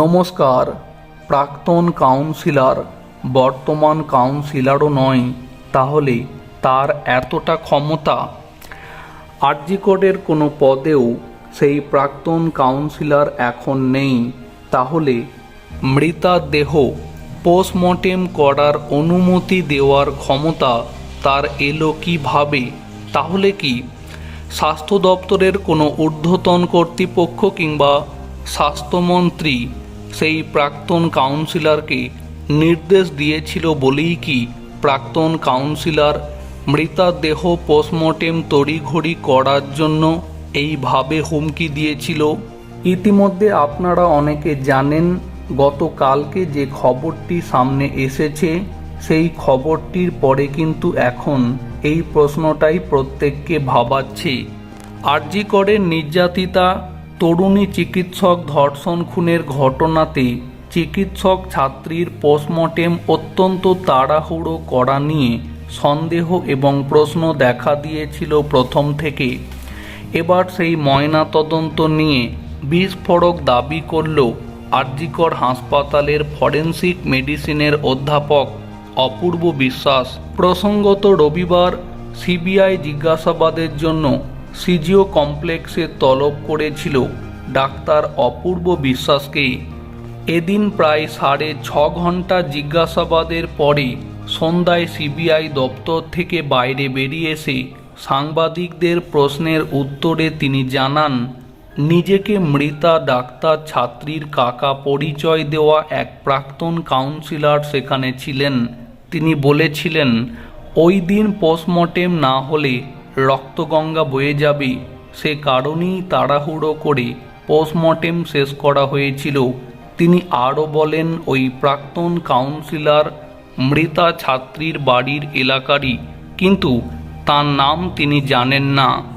নমস্কার, প্রাক্তন কাউন্সিলর, বর্তমান কাউন্সিলরও নয়, তাহলে তার এতটা ক্ষমতা? আরজিকোডের কোনো পদেও সেই প্রাক্তন কাউন্সিলর এখন নেই, তাহলে মৃতা দেহ পোস্টমর্টেম করার অনুমতি দেওয়ার ক্ষমতা তার এলো কীভাবে? তাহলে কি স্বাস্থ্য দপ্তরের কোনো ঊর্ধ্বতন কর্তৃপক্ষ কিংবা স্বাস্থ্যমন্ত্রী সেই প্রাক্তন কাউন্সিলরকে নির্দেশ দিয়েছিল বলেই কি প্রাক্তন কাউন্সিলর মৃতাদেহ পোস্টমর্টেম তড়িঘড়ি করার জন্য এইভাবে হুমকি দিয়েছিল? ইতিমধ্যে আপনারা অনেকে জানেন, গতকালকে যে খবরটি সামনে এসেছে, সেই খবরটির পরে কিন্তু এখন এই প্রশ্নটাই প্রত্যেককে ভাবাচ্ছে। আরজি করে নির্যাতিতা তরুণী চিকিৎসক ধর্ষণ খুনের ঘটনাতে চিকিৎসক ছাত্রীর পোস্টমর্টেম অত্যন্ত তাড়াহুড়ো করা নিয়ে সন্দেহ এবং প্রশ্ন দেখা দিয়েছিল প্রথম থেকে এবার সেই ময়না তদন্ত নিয়ে বিস্ফোরক দাবি করল আরজিকর হাসপাতালের ফরেন্সিক মেডিসিনের অধ্যাপক অপূর্ব বিশ্বাস। প্রসঙ্গত রবিবার সিবিআই জিজ্ঞাসাবাদের জন্য সিজিও কমপ্লেক্সে তলব করেছিল ডাক্তার অপূর্ব বিশ্বাসকে এদিন প্রায় সাড়ে ছ ঘণ্টা জিজ্ঞাসাবাদের পরে সন্ধ্যায় সিবিআই দপ্তর থেকে বাইরে বেরিয়ে এসে সাংবাদিকদের প্রশ্নের উত্তরে তিনি জানান, নিজেকে মৃতা ডাক্তার ছাত্রীর কাকা পরিচয় দেওয়া এক প্রাক্তন কাউন্সিলর সেখানে ছিলেন। তিনি বলেছিলেন, ওই দিন পোস্টমর্টেম না হলে রক্তগঙ্গা বয়ে যাবে, সে কারণেই তাড়াহুড়ো করে পোস্টমর্টেম শেষ করা হয়েছিল। তিনি আরও বলেন, ওই প্রাক্তন কাউন্সিলর মৃতা ছাত্রীর বাড়ির এলাকারই, কিন্তু তার নাম তিনি জানেন না।